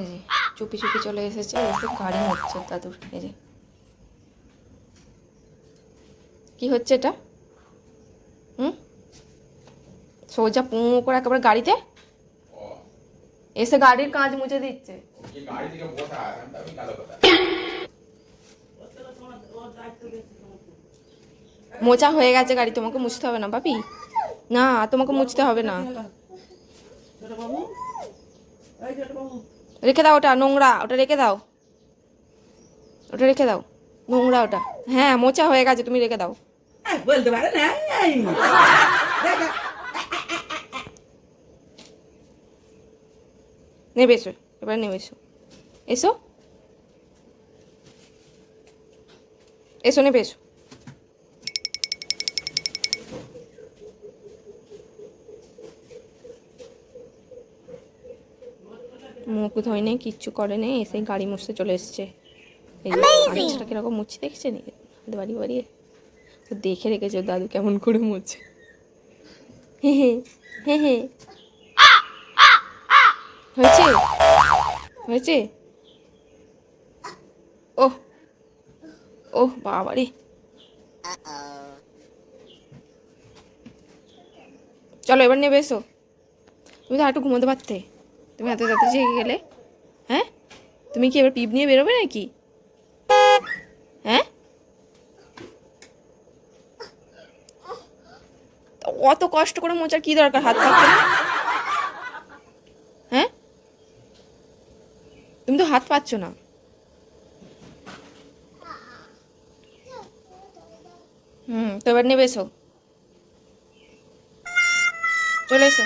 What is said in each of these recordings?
এই যে চুপি চুপি চলে এসেছে এসে গাড়ি হচ্ছে দাদুর এই যে। কি হচ্ছে এটা? হুম? সোজা পুঁ করে একেবারে গাড়িতে? এসে গাড়ির কাঁচ মুছে দিচ্ছে। কি গাড়ি থেকে বসা আমি তো আমি কালো কথা। মোচা হয়ে গেছে গাড়ি তোমাকে মুছতে হবে না বাপি না তোমাকে মুছতে হবে না। রেখে দাও ওটা নোংরা ওটা রেখে দাও। ওটা রেখে দাও নোংরা ওটা। হ্যাঁ মোচা হয়ে গেছে তুমি রেখে দাও। বলতে পারে না নেবে এসো এবার নেবে এসো। এসো। এসো নেবে এসো। মুখ ধোয় নেই কিচ্ছু করে নেই এসে গাড়ি মুছতে চলে এসছে। এই যে বাচ্চাটা কীরকম মুছছে দেখছে নাকি হাত বাড়িয়ে। তো দেখে রেখেছে দাদু কেমন করে মুছছে। হে হে হে হে। হয়েছে? হয়েছে? ওহ ওহ বাবারে। চলো এবার নেবে এসো। তুমি তো আর একটু ঘুমোতে পারতে। তুমি এত তাড়াতাড়ি জেগে গেলে? হ্যাঁ? তুমি কি এবার পিপ নিয়ে বেরোবে নাকি? হ্যাঁ? অত কষ্ট করে মোচার কি দরকার হাত না হ্যাঁ? তুমি তো হাত পাচ্ছ না। হুম, তো এবার নেবে চলে এসো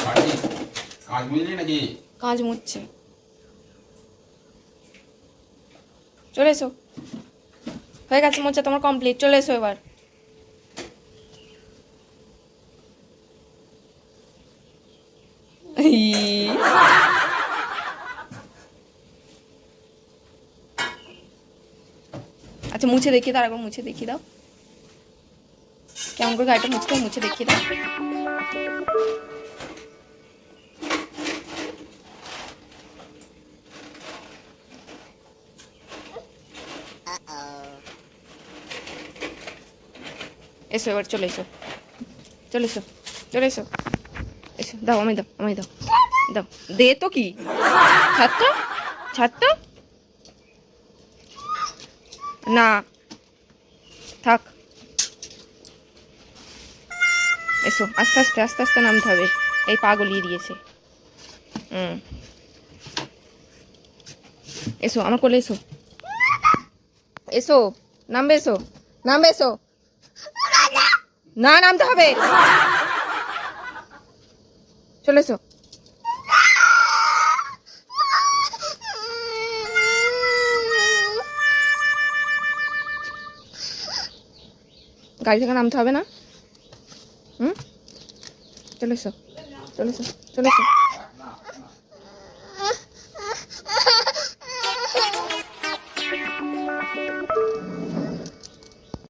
বাড়ি কাজ বুঝলি নাকি? কাজ মুচ্ছে চলে এসো। হয়ে গেছে মোচা, তোমার কমপ্লিট চলে এসো এবার। আচ্ছা মুছে দেখিয়ে দাও একবার মুছে দেখিয়ে দাও। কেমন করে গাড়িটা মুছতে মুছে দেখিয়ে দাও। এসো এবার চলে এসো চলে এসো চলে এসো এসো দাও আমায় দাও আমায় দাও দাও দে তো কি ছাড় তো না থাক এসো আস্তে আস্তে আস্তে আস্তে নামতে হবে এই পা গলিয়ে দিয়েছে হুম এসো আমার কোলে এসো এসো নামবে এসো নামবে এসো না নামতে হবে। চলে এসো। গাড়ি থেকে নামতে হবে না? হুম? চলে এসো। চলে এসো। চলে এসো।